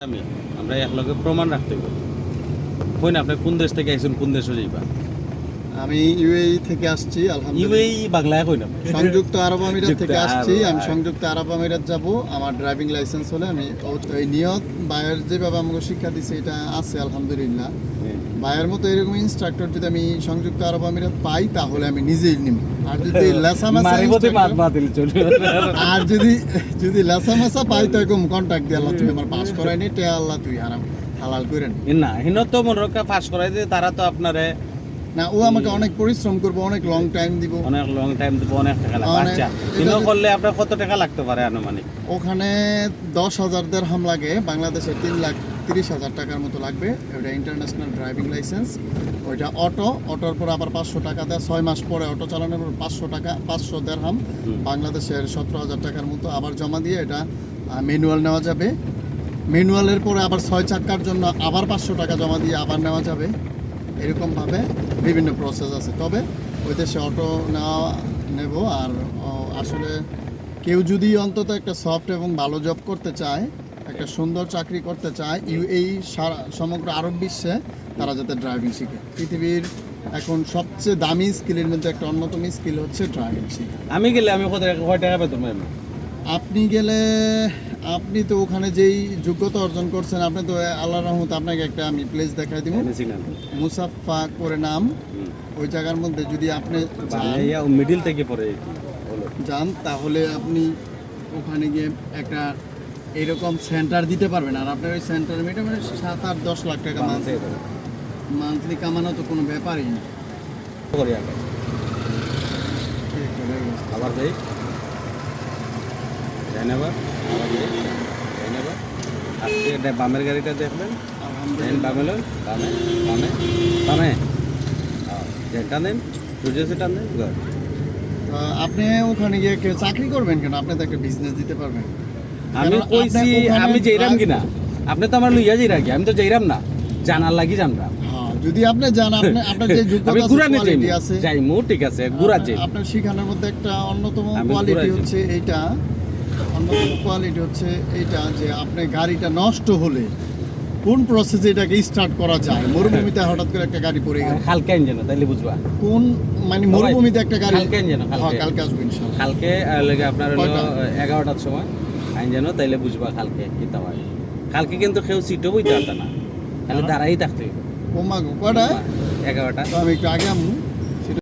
আমি। আমরা একলগে প্রমাণ রাখতে পারি। কই না, আপনি কোন দেশ থেকে আইছেন, কোন দেশে যাইবা? আমি ইউএই থেকে আসছি আলহামদুলিল্লাহ। ইউএই বাংলায় কই না? সংযুক্ত আরব আমিরাত থেকে আসছি আমি সংযুক্ত আরব আমিরাত যাব। আমার ড্রাইভিং লাইসেন্স হলে আমি ওই নিয়ত বায়ের যেভাবে আমাকে শিক্ষা দিচ্ছে এটা আছে আলহামদুলিল্লাহ। বায়ের মতো এরকম ইনস্ট্রাক্টর যদি আমি সংযুক্ত আরব আমিরাত পাই তাহলে আমি নিজেই নিব আর যদি লাসামাসা আর যদি যদি লাসামাসা পাই তো এরকম কন্ট্যাক্ট দিয়ে আল্লাহ তুই আমার পাস করাই নি টে আল্লাহ তুই হারাম হালাল করে নি। না হিন তো মনে রক্ষা ফাঁস করাই দিয়ে তারা তো আপনারে না ও আমাকে অনেক পরিশ্রম করব অনেক লং টাইম দিব। অনেক লং টাইম দিব অনেক টাকা লাগবে। আচ্ছা এটা করলে আপনার কত টাকা লাগতে পারে আনুমানিক? ওখানে দশ হাজার দেড়হাম লাগে বাংলাদেশে তিন লাখ তিরিশ হাজার টাকার মতো লাগবে। ওটা ইন্টারন্যাশনাল ড্রাইভিং লাইসেন্স ওইটা অটো অটোর পর আবার পাঁচশো টাকা দেয়। ছয় মাস পরে অটো চালানোর পর পাঁচশো টাকা পাঁচশো দেড়হাম হুম। বাংলাদেশের সতেরো হাজার টাকার মতো আবার জমা দিয়ে এটা ম্যানুয়াল নেওয়া যাবে। ম্যানুয়ালের পরে আবার ছয় চাকার জন্য আবার পাঁচশো টাকা জমা দিয়ে আবার নেওয়া যাবে। এরকমভাবে বিভিন্ন প্রসেস আছে। তবে ওই দেশে অটো নেওয়া নেব আর আসলে কেউ যদি অন্তত একটা সফট এবং ভালো জব করতে চায় একটা সুন্দর চাকরি করতে চায় ইউ এই সারা সমগ্র আরব বিশ্বে তারা যাতে ড্রাইভিং শিখে। পৃথিবীর এখন সবচেয়ে দামি স্কিলের মধ্যে একটা অন্যতম স্কিল হচ্ছে ড্রাইভিং শিখা। আমি গেলে আমি কত কয় টাকা পেতাম আপনি গেলে আপনি তো ওখানে যেই যোগ্যতা অর্জন করছেন আপনি তো আল্লাহ রহমত আপনাকে একটা আমি প্লেস দেখাই দিব। মুসাফা করে নাম। ওই জায়গার মধ্যে যদি আপনি মিডিল থেকে পড়ে যান তাহলে আপনি ওখানে গিয়ে একটা এরকম সেন্টার দিতে পারবেন। আর আপনার ওই সেন্টার মেটে মানে সাত আট দশ লাখ টাকা মান্থলি মান্থলি কামানো তো কোনো ব্যাপারই না। আবার যাই যাই আজকে এটা বামের গাড়িটা দেখবেন? দেন বামে লন বামে বামে বামে। যে টানেন সূর্য good. তো আপনি ওখানে গিয়ে চাকরি করবেন কেন? আপনি তো একটা বিজনেস দিতে পারবেন। আমি কইছি আমি যাইরাম কিনা আপনি তো আমার লইয়া যাই রাখি আমি তো যাইরাম না জানার লাগি জানরাম। হ্যাঁ যদি আপনি জান আপনি আপনার যে যোগ্যতা কোয়ালিটি আছে। যাইমু ঠিক আছে ঘুরা যাই আপনার শিখানোর মধ্যে একটা অন্যতম কোয়ালিটি হচ্ছে এইটা। অন্যতম কোয়ালিটি হচ্ছে এইটা যে আপনি গাড়িটা নষ্ট হলে কোন প্রসেসে এটাকে স্টার্ট করা যায়? মরুভূমিতে হঠাৎ করে একটা গাড়ি পড়ে গেল। খালকে আইন যেন তাইলে বুঝবা। কোন মানে মরুভূমিতে একটা গাড়ি কালকে আইন যেন হ্যাঁ কালকে আসব ইনশাল্লাহ। কালকে লাগে আপনার হলো কয়টা? এগারোটার সময়। আইন যেন তাইলে বুঝবা কালকে কিতা হয়। কালকে কিন্তু কেউ সিটও বইতে পারত না। খালি দাঁড়াই থাকতে। কোমা গো কটা এগারোটা। তো আমি একটু আগে আমু।